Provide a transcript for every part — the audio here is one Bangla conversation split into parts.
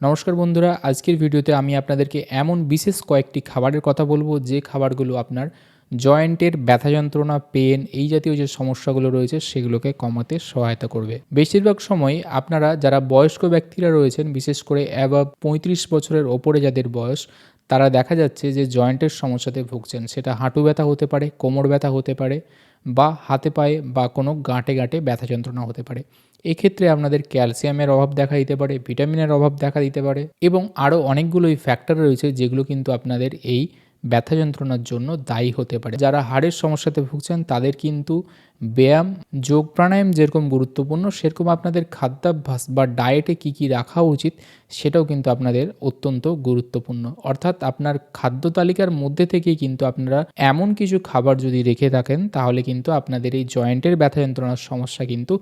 নমস্কার বন্ধুরা, আজকের ভিডিওতে আমি আপনাদেরকে এমন বিশেষ কয়েকটি খাবারের কথা বলব, যে খাবারগুলো আপনার জয়েন্টের ব্যথা যন্ত্রণা পেন, এই জাতীয় যে সমস্যাগুলো রয়েছে, সেগুলোকে কমাতে সহায়তা করবে। বেশিরভাগ সময় আপনারা যারা বয়স্ক ব্যক্তিরা রয়েছেন, বিশেষ করে অ্যাবাব পঁয়ত্রিশ বছরের ওপরে যাদের বয়স, তারা দেখা যাচ্ছে যে জয়েন্টের সমস্যাতে ভুগছেন। সেটা হাঁটু ব্যথা হতে পারে, কোমর ব্যথা হতে পারে, বা হাতে পায়ে বা কোনো গাঁটে গাঁটে ব্যথা যন্ত্রণা হতে পারে। এক্ষেত্রে আপনাদের ক্যালসিয়ামের অভাব দেখা দিতে পারে, ভিটামিনের অভাব দেখা দিতে পারে এবং আরও অনেকগুলোই ফ্যাক্টর রয়েছে যেগুলো কিন্তু আপনাদের এই ব্যথা যন্ত্রণার জন্য দায়ী হতে পারে। যারা হাড়ের সমস্যাতে ভুগছেন তাদের কিন্তু ব্যায়াম, যোগ প্রাণায়াম যেরকম গুরুত্বপূর্ণ, সেরকম আপনাদের খাদ্যাভ্যাস বা ডায়েটে কী কী রাখা উচিত সেটাও কিন্তু আপনাদের অত্যন্ত গুরুত্বপূর্ণ। অর্থাৎ আপনার খাদ্য তালিকার মধ্যে থেকেই কিন্তু আপনারা এমন কিছু খাবার যদি রেখে থাকেন, তাহলে কিন্তু আপনাদের এই জয়েন্টের ব্যথা যন্ত্রণার সমস্যা কিন্তু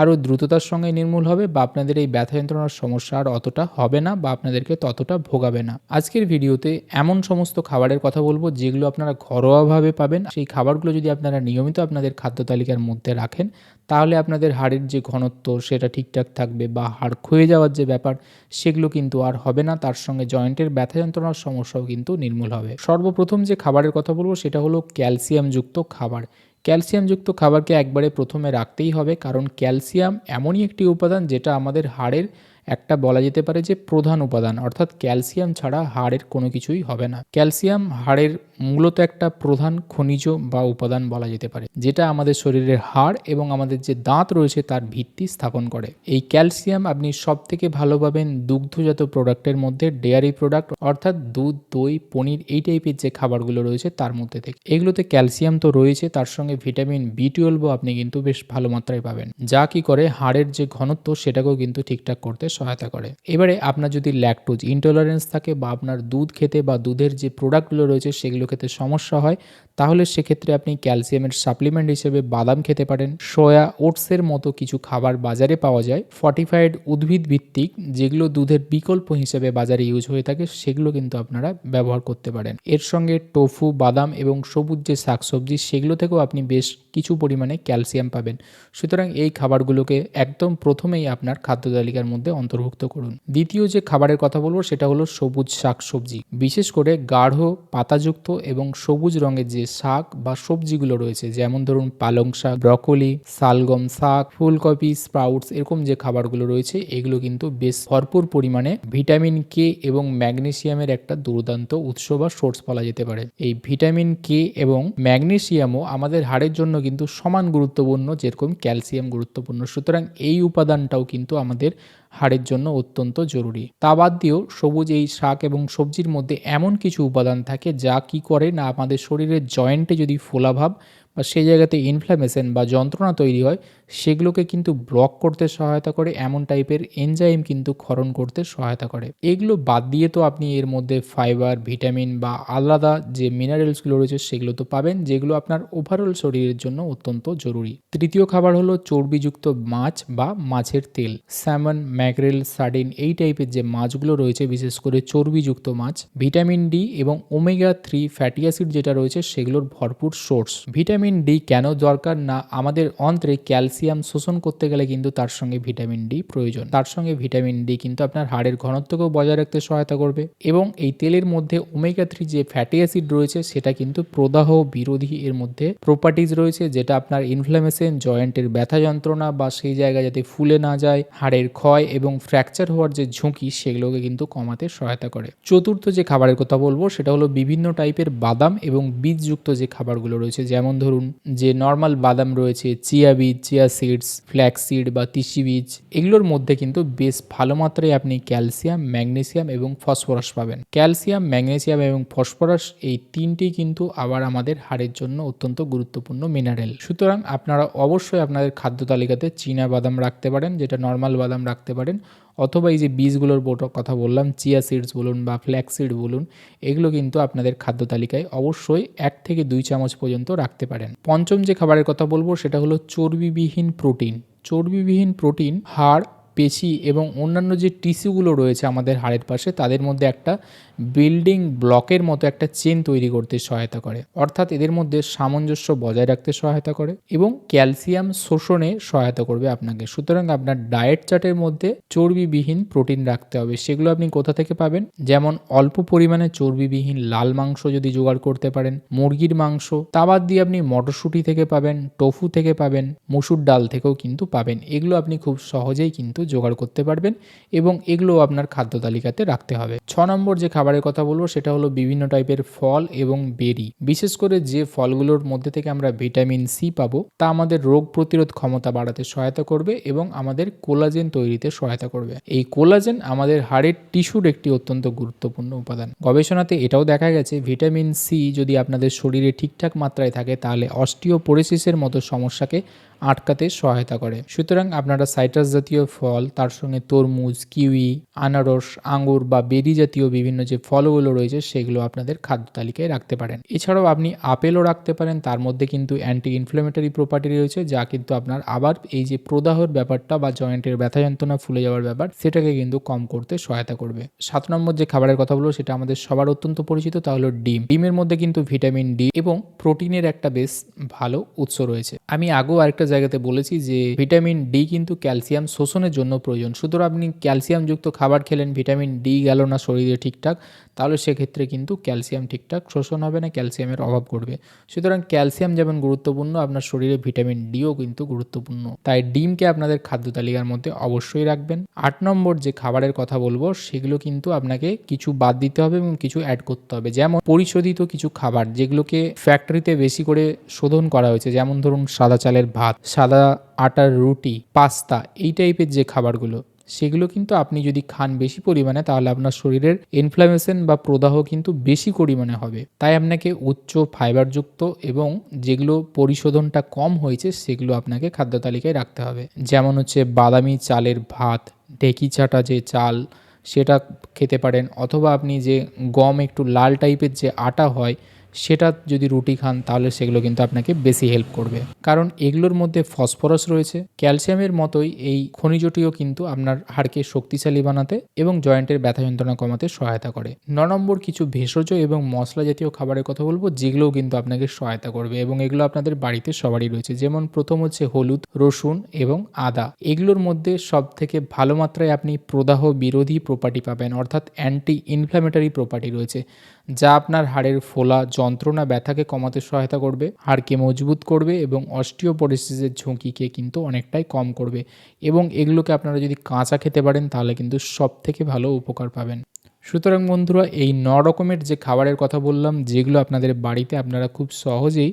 আরও দ্রুততার সঙ্গে নির্মূল হবে বা আপনাদের এই ব্যথা যন্ত্রণার সমস্যা আর অতটা হবে না বা আপনাদেরকে ততটা ভোগাবে না। আজকের ভিডিওতে এমন সমস্ত খাবারের কথা বলব যেগুলো আপনারা ঘরোয়াভাবে পাবেন। সেই খাবারগুলো যদি আপনারা নিয়মিত আপনাদের খাদ্য তালিকার মধ্যে রাখেন, তাহলে আপনাদের হাড়ের যে ঘনত্ব সেটা ঠিকঠাক থাকবে বা হাড় ক্ষয়ে যাওয়ার যে ব্যাপার সেগুলো কিন্তু আর হবে না, তার সঙ্গে জয়েন্টের ব্যথা যন্ত্রণার সমস্যাও কিন্তু নির্মূল হবে। সর্বপ্রথম যে খাবারের কথা বলব সেটা হলো ক্যালসিয়ামযুক্ত খাবার। ক্যালসিয়ামযুক্ত খাবারকে একবারে প্রথমে রাখতেই হবে, কারণ ক্যালসিয়াম এমনই একটি উপাদান যেটা আমাদের হাড়ের একটা বলা যেতে পারে যে প্রধান উপাদান, অর্থাৎ ক্যালসিয়াম ছাড়া হাড়ের কোনো কিছুই হবে না। ক্যালসিয়াম হাড়ের মূলত একটা প্রধান খনিজ বা উপাদান বলা যেতে পারে, যেটা আমাদের শরীরের হাড় এবং আমাদের যে দাঁত রয়েছে তার ভিত্তি স্থাপন করে। এই ক্যালসিয়াম আপনি সব থেকে ভালো পাবেন দুগ্ধজাত প্রোডাক্টের মধ্যে ডেয়ারি প্রোডাক্ট অর্থাৎ দুধ, দই, পনির এই টাইপের যে খাবারগুলো রয়েছে তার মধ্যে থেকে। এগুলোতে ক্যালসিয়াম তো রয়েছে, তার সঙ্গে ভিটামিন বি টুয়েলভও আপনি কিন্তু বেশ ভালো মাত্রায় পাবেন, যা কি করে হাড়ের যে ঘনত্ব সেটাকেও কিন্তু ঠিকঠাক করতে সহায়তা করে। এবারে আপনার যদি ল্যাকটোজ ইনটলারেন্স থাকে বা আপনার দুধ খেতে বা দুধের যে প্রোডাক্টগুলো রয়েছে সেগুলো খেতে সমস্যা হয়, তাহলে সেক্ষেত্রে আপনি ক্যালসিয়ামের সাপ্লিমেন্ট হিসেবে বাদাম খেতে পারেন। সয়া ওটসের মতো কিছু খাবার বাজারে পাওয়া যায়। ফর্টিফাইড উদ্ভিদ ভিত্তিক যেগুলো দুধের বিকল্প হিসেবে বাজারে ইউজ হয়ে থাকে, সেগুলো কিন্তু আপনারা ব্যবহার করতে পারেন। এর সঙ্গে টোফু, বাদাম এবং সবুজ যে শাকসবজি, সেগুলো থেকেও আপনি বেশ কিছু পরিমাণে ক্যালসিয়াম পাবেন। সুতরাং এই খাবারগুলোকে একদম প্রথমেই আপনার খাদ্য তালিকার মধ্যে অন্তর্ভুক্ত করুন। দ্বিতীয় যে খাবারের কথা বলব, সেটা হলো সবুজ শাকসবজি। বিশেষ করে গাঢ়, পাতাযুক্ত এবং সবুজ রঙের যে শাক বা সবজিগুলো রয়েছে, যেমন ধরুন পালং শাক, ব্রকলি, শালগম শাক, ফুলকপি, স্প্রাউটস, এরকম যে খাবারগুলো রয়েছে, এগুলো কিন্তু বেশ ভরপুর পরিমাণে ভিটামিন কে এবং ম্যাগনেসিয়ামের একটা দুর্দান্ত উৎস বা সোর্স বলা যেতে পারে। এই ভিটামিন কে এবং ম্যাগনেসিয়ামও আমাদের হাড়ের জন্য কিন্তু সমান গুরুত্বপূর্ণ, যেরকম ক্যালসিয়াম গুরুত্বপূর্ণ। সুতরাং এই উপাদানটাও কিন্তু আমাদের হাড়ের জন্য অত্যন্ত জরুরি। তা বাদ দিয়েও সবুজ এই শাক এবং সবজির মধ্যে এমন কিছু উপাদান থাকে যা কি করে না আমাদের শরীরের জয়েন্টে যদি ফোলাভাব বা সেই জায়গাতে ইনফ্ল্যামেশন বা যন্ত্রণা তৈরি হয়, সেগুলোকে কিন্তু ব্লক করতে সহায়তা করে, এমন টাইপের এনজাইম কিন্তু ক্ষরণ করতে সহায়তা করে। এগুলো বাদ দিয়ে তো আপনি এর মধ্যে ফাইবার ভিটামিন বা আলাদা যে মিনারেলসগুলো রয়েছে, সেগুলো তো পাবেন, যেগুলো আপনার ওভারঅল শরীরের জন্য অত্যন্ত জরুরি। তৃতীয় খাবার হলো চর্বিযুক্ত মাছ বা মাছের তেল। স্যামন ম্যাকরেল সার্ডিন এই টাইপের যে মাছগুলো রয়েছে, বিশেষ করে চর্বিযুক্ত মাছ ভিটামিন ডি এবং ওমেগা থ্রি ফ্যাটি অ্যাসিড যেটা রয়েছে, সেগুলোর ভরপুর সোর্স ভিটামিন ডি কেন দরকার না আমাদের অন্ত্রে ক্যালসিয়াম শোষণ করতে গেলে কিন্তু তার সঙ্গে ভিটামিন ডি প্রয়োজন। তার সঙ্গে ভিটামিন ডি কিন্তু আপনার হাড়ের ঘনত্বকেও বজায় রাখতে সহায়তা করবে এবং এই তেলের মধ্যে ওমেগা থ্রি যে ফ্যাটি অ্যাসিড রয়েছে সেটা কিন্তু প্রদাহ বিরোধী এর মধ্যে প্রপার্টিজ রয়েছে যেটা আপনার ইনফ্লামেশন জয়েন্টের ব্যথা যন্ত্রণা বা সেই জায়গায় যাতে ফুলে না যায়, হাড়ের ক্ষয় এবং ফ্র্যাকচার হওয়ার যে ঝুঁকি সেগুলোকে কিন্তু কমাতে সহায়তা করে। চতুর্থ যে খাবারের কথা বলব সেটা হলো বিভিন্ন টাইপের বাদাম এবং বীজযুক্ত যে খাবারগুলো রয়েছে যেমন ধরুন যে নর্মাল বাদাম রয়েছে চিয়া বীজ চিয়া সিডস ফ্ল্যাক্স সিড বা তিসি বীজ, এগুলোর মধ্যে কিন্তু বেশ ভালো মাত্রায় আপনি ক্যালসিয়াম ম্যাগনেসিয়াম এবং ফসফরাস পাবেন। ক্যালসিয়াম ম্যাগনেসিয়াম এবং ফসফরাস এই তিনটি কিন্তু আবার আমাদের হাড়ের জন্য অত্যন্ত গুরুত্বপূর্ণ মিনারেল সুতরাং আপনারা অবশ্যই আপনাদের খাদ্য তালিকাতে চীনা বাদাম রাখতে পারেন, যেটা নর্মাল বাদাম রাখতে পারেন অথবা এই যে বীজগুলোর বোট কথা বললাম চিয়া সিডস বলুন বা ফ্ল্যাক্স সিড বলুন, এগুলো কিন্তু আপনাদের খাদ্য তালিকায় অবশ্যই এক থেকে দুই চামচ পর্যন্ত রাখতে পারেন। পঞ্চম যে খাবারের কথা বলব সেটা হলো চর্বিবিহীন প্রোটিন চর্বিবিহীন প্রোটিন হাড় পেশি এবং অন্যান্য যে টিস্যুগুলো রয়েছে আমাদের হাড়ের পাশে, তাদের মধ্যে একটা বিল্ডিং ব্লকের মতো একটা চেন তৈরি করতে সহায়তা করে। অর্থাৎ এদের মধ্যে সামঞ্জস্য বজায় রাখতে সহায়তা করে এবং ক্যালসিয়াম শোষণে সহায়তা করবে আপনাকে। সুতরাং আপনার ডায়েট চার্টের মধ্যে চর্বিবিহীন প্রোটিন রাখতে হবে। সেগুলো আপনি কোথা থেকে পাবেন? যেমন অল্প পরিমাণে চর্বিবিহীন লাল মাংস যদি জোগাড় করতে পারেন, মুরগির মাংস, তা বাদ দিয়ে আপনি মটরশুঁটি থেকে পাবেন, টোফু থেকে পাবেন, মুসুর ডাল থেকেও কিন্তু পাবেন। এগুলো আপনি খুব সহজেই কিন্তু জোগাড় করতে পারবেন এবং এগুলো আপনার খাদ্য তালিকাতে রাখতে হবে। ছ নম্বর যে খাবারের কথা বলব সেটা হলো বিভিন্ন টাইপের ফল এবং বেরি। বিশেষ করে যে ফলগুলোর মধ্যে থেকে আমরা ভিটামিন সি পাবো, তা আমাদের রোগ প্রতিরোধ ক্ষমতা বাড়াতে সহায়তা করবে এবং আমাদের কোলাজেন তৈরিতে সহায়তা করবে। এই কোলাজেন আমাদের হাড়ের টিস্যুর একটি অত্যন্ত গুরুত্বপূর্ণ উপাদান। গবেষণাতে এটাও দেখা গেছে, ভিটামিন সি যদি আপনাদের শরীরে ঠিকঠাক মাত্রায় থাকে, তাহলে অস্টিওপোরেসিসের মতো সমস্যাকে আটকাতে সহায়তা করে। সুতরাং আপনারা সাইট্রাস জাতীয় ফল, তার সঙ্গে তরমুজ, কিউই, আনারস আঙুর বা বেরি জাতীয় বিভিন্ন যে ফলগুলো রয়েছে, সেগুলো আপনাদের খাদ্য তালিকায় রাখতে পারেন। এছাড়াও আপনি আপেলও রাখতে পারেন, তার মধ্যে কিন্তু অ্যান্টি ইনফ্লেমেটরি প্রপার্টি রয়েছে, যা কিন্তু আপনার আবার এই যে প্রদাহর ব্যাপারটা বা জয়েন্টের ব্যথা যন্ত্রণা ফুলে যাওয়ার ব্যাপার, সেটাকে কিন্তু কম করতে সহায়তা করবে। সাত নম্বর যে খাবারের কথা বলব, সেটা আমাদের সবার অত্যন্ত পরিচিত, তা হলো ডিম। ডিমের মধ্যে কিন্তু ভিটামিন ডি এবং প্রোটিনের একটা বেশ ভালো উৎস রয়েছে। আমি আগেও আরেকটা জায়গাতে বলেছি যে ভিটামিন ডি কিন্তু ক্যালসিয়াম শোষণের জন্য প্রয়োজন। সুতরাং আপনি ক্যালসিয়ামযুক্ত খাবার খেলেন, ভিটামিন ডি গেল না শরীরে ঠিকঠাক, তাহলে সেক্ষেত্রে কিন্তু ক্যালসিয়াম ঠিকঠাক শোষণ হবে না, ক্যালসিয়ামের অভাব করবে সুতরাং ক্যালসিয়াম যেমন গুরুত্বপূর্ণ, আপনার শরীরে ভিটামিন ডিও কিন্তু গুরুত্বপূর্ণ। তাই ডিমকে আপনাদের খাদ্য তালিকার মধ্যে অবশ্যই রাখবেন। আট নম্বর যে খাবারের কথা বলব, সেগুলো কিন্তু আপনাকে কিছু বাদ দিতে হবে এবং কিছু অ্যাড করতে হবে। যেমন পরিশোধিত কিছু খাবার, যেগুলোকে ফ্যাক্টরিতে বেশি করে শোধন করা হয়েছে। যেমন ধরুন সাদা চালের ভাত সাদা আটার রুটি, পাস্তা, এই টাইপের যে খাবারগুলো, সেগুলো কিন্তু আপনি যদি খান বেশি পরিমাণে, তাহলে আপনার শরীরের ইনফ্লামেশন বা প্রদাহ কিন্তু বেশি পরিমাণে হবে। তাই আপনাকে উচ্চ ফাইবারযুক্ত এবং যেগুলো পরিশোধনটা কম হয়েছে, সেগুলো আপনাকে খাদ্য তালিকায় রাখতে হবে। যেমন হচ্ছে বাদামি চালের ভাত, ঢেকি চাটা যে চাল, সেটা খেতে পারেন, অথবা আপনি যে গম একটু লাল টাইপের যে আটা হয় সেটা যদি রুটি খান, তাহলে সেগুলো কিন্তু আপনাকে বেশি হেল্প করবে। কারণ এগুলোর মধ্যে ফসফরাস রয়েছে। ক্যালসিয়ামের মতোই এই খনিজটিও কিন্তু আপনার হাড়কে শক্তিশালী বানাতে এবং জয়েন্টের ব্যথা যন্ত্রণা কমাতে সহায়তা করে। ন নম্বর কিছু ভেষজ এবং মশলা জাতীয় খাবারের কথা বলব, যেগুলোও কিন্তু আপনাকে সহায়তা করবে এবং এগুলো আপনাদের বাড়িতে সবারই রয়েছে। যেমন প্রথম হচ্ছে হলুদ, রসুন এবং আদা। এগুলোর মধ্যে সব থেকে ভালো মাত্রায় আপনি প্রদাহ বিরোধী প্রপার্টি পাবেন, অর্থাৎ অ্যান্টি ইনফ্ল্যামেটরি প্রপার্টি রয়েছে, যা আপনার হাড়ের ফোলা যন্ত্রণা ব্যথাকে কমাতে সহায়তা করবে, হাড়কে মজবুত করবে এবং অস্টিওপোরোসিসের ঝুঁকিকে কিন্তু অনেকটাই কম করবে এবং এগুলোকে আপনারা যদি কাঁচা খেতে পারেন তাহলে কিন্তু সব থেকে ভালো উপকার পাবেন। সুতরাং বন্ধুরা, এই ন রকমের যে খাবারের কথা বললাম, যেগুলো আপনাদের বাড়িতে আপনারা খুব সহজেই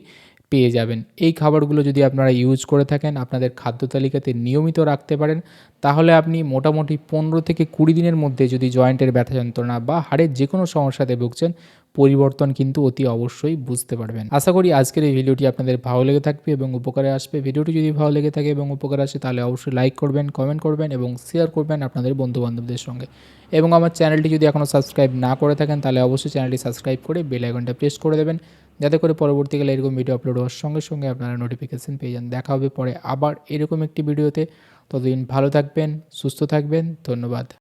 পেয়ে যাবেন। এই খাবারগুলো যদি আপনারা ইউজ করে থাকেন, আপনাদের খাদ্য তালিকাতে নিয়মিত রাখতে পারেন, তাহলে আপনি মোটামুটি পনেরো থেকে কুড়ি দিনের মধ্যে যদি জয়েন্টের ব্যথা যন্ত্রণা বা হাড়ের যে কোনো সমস্যাতে ভুগছেন, পরিবর্তন কিন্তু অতি অবশ্যই বুঝতে পারবেন। আশা করি আজকের এই ভিডিওটি আপনাদের ভালো লেগে থাকবে এবং উপকারে আসবে। ভিডিওটি যদি ভালো লেগে থাকে এবং উপকারে আসে, তাহলে অবশ্যই লাইক করবেন কমেন্ট করবেন এবং শেয়ার করবেন আপনাদের বন্ধুবান্ধবদের সঙ্গে। এবং আমার চ্যানেলটি যদি এখনও সাবস্ক্রাইব না করে থাকেন, তাহলে অবশ্যই চ্যানেলটি সাবস্ক্রাইব করে বেল আইকনটা প্রেস করে দেবেন। যাতে করে পরবর্তীকালে এরকম ভিডিও আপলোড হওয়ার সঙ্গে সঙ্গে আপনারা নোটিফিকেশান পেয়ে যান। দেখা হবে পরে আবার এরকম একটি ভিডিওতে ততদিন ভালো থাকবেন, সুস্থ থাকবেন, ধন্যবাদ।